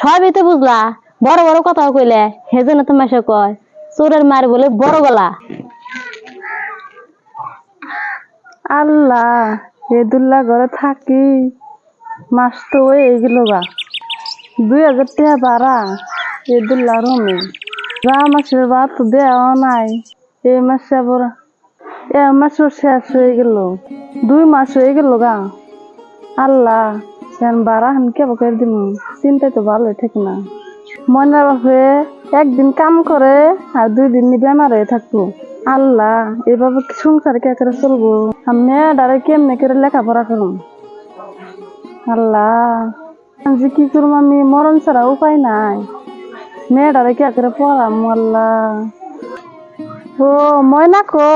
সবই তো বুঝলা? বড় বড় কথা কইলে হেজন্য তো মাসে কয়, চোরের মার বলে বড় গলা। আল্লাহ এদুল্লা ঘরে থাকি, মাস তো হয়ে গেল গা। দুই হাজার টাকা ভাড়া এদুল্লা রুমে। যা মাসের ভাত দেওয়া নাই, এই মাসে আবার, এ মাসও শেষ হয়ে গেল। দুই মাস হয়ে গেল গা। আল্লাহ সেন ভাড়া হান কে বকে দিম চিন্তায় তো ভালোই থাকে না। ময়না বাপে একদিন কাম করে আর দুই দিন বেমার হয়ে থাকব। আল্লাহ, এভাবে সংসার কে করে চলবো? আমি মেয়েটারে কেমনে করে লেখাপড়া করুম? আল্লাহ, আমি যে কি করব আমি? মরণ ছাড়া উপায় নাই। মেয়েটারে কে করে পড়াম? আল্লাহ। ও, ময়না কো?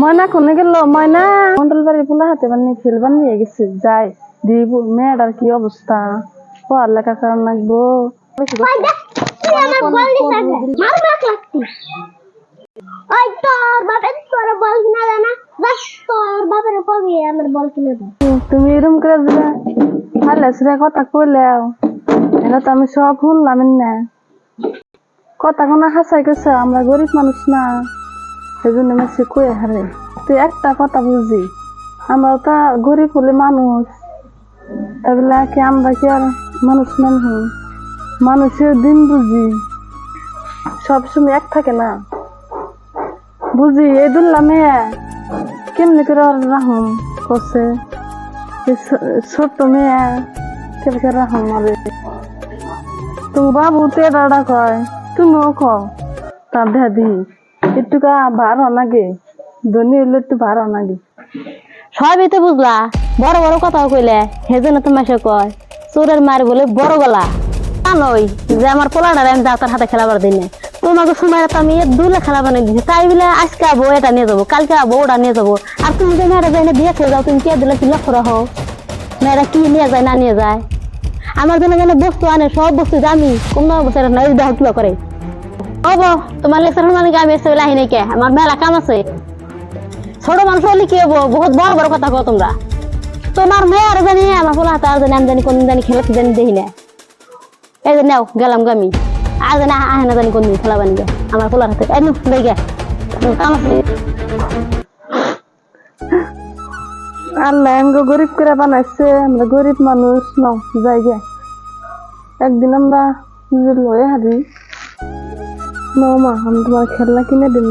ময়না কোনে গেল? ময়না। মন্ডল বাড়ির পোলা হাতে মানে খেলবার নিয়ে গেছে, যাই। দিব মেয়েটার কি অবস্থা? পড়ালেখা কারণ লাগবো? ওই তোর বাপের তোর বল কিনা দেয় বাস তোর বাপের কবি আমার বল কিনে তুমি এরকম করে দিলে ভালো সেটা কথা কইলেও এটা তো আমি সব শুনলাম না। কথা কোনো হাসাই কইছে আমরা গরিব মানুষ না। সেজন্য মেসি কয়ে হারে? তুই একটা কথা বুঝি আমরা তো গরিব হলে মানুষ। এগুলা কি আমরা কি আর মানুষ মানুষ মানুষের দিন বুঝি। সবসময় এক থাকে না। বুঝি, এই দুল্লা মেয়ে কেমনি করে রাহুম করছে? ছোট্ট মেয়ে কেমনি করে রাহুম মারে? তুমি বাবু তে দাদা কয়, তুমিও কও। তার দেহা দি, একটু কা ভার নাগে ধনী হলে একটু ভার নাগে সবই তো বুঝলা? বড় বড় কথা কইলে হেজন্য তো মাসে কয়, চোরের মার বলে বড় গলা। জানোই যে আমার পোলাটার আমি দাঁতার হাতে খেলাবার দিই না তোমাকে সময় তো আমি দুলে খেলা বানিয়ে দিচ্ছি তাই বলে আজকে আবো এটা নিয়ে যাব, কালকে আবো ওটা নিয়ে যাব। আর তুমি যে মেয়েরা যাই না বিয়ে খেয়ে যাও তুমি কে দিলে কি লক্ষ্য রাখো? মেয়েরা কি নিয়ে যায়, না নিয়ে যায়? আমার জন্য যেন বস্তু আনে, সব বস্তু দামি কোনো বছর না এই কিবা করে। হব তোমার লেকচার মানে আমি এসে লাহি নাই কে? আমার মেলা কাম আছে। ছোট মানুষ হলে কি হব? বহুত বড় বড় কথা কো তোমরা। তোমার মেয়ে আর জানি আমার পোলা হাতে আর জানি, আমি জানি কোন জানি খেলা জানি দেখি না। এই যে নাও, গেলাম গামি আর জানি আহে না জানি কোনদিন খেলা বানি আমার পোলার হাতে, এই নু দেখ আল্লাহ আমাকে গরিব করে বানাইছে, আমরা গরিব মানুষ, নাও, যাই গে। একদিন আমরা লয়ে হারি নাও মা, আমি তোমার খেলনা কিনে দিন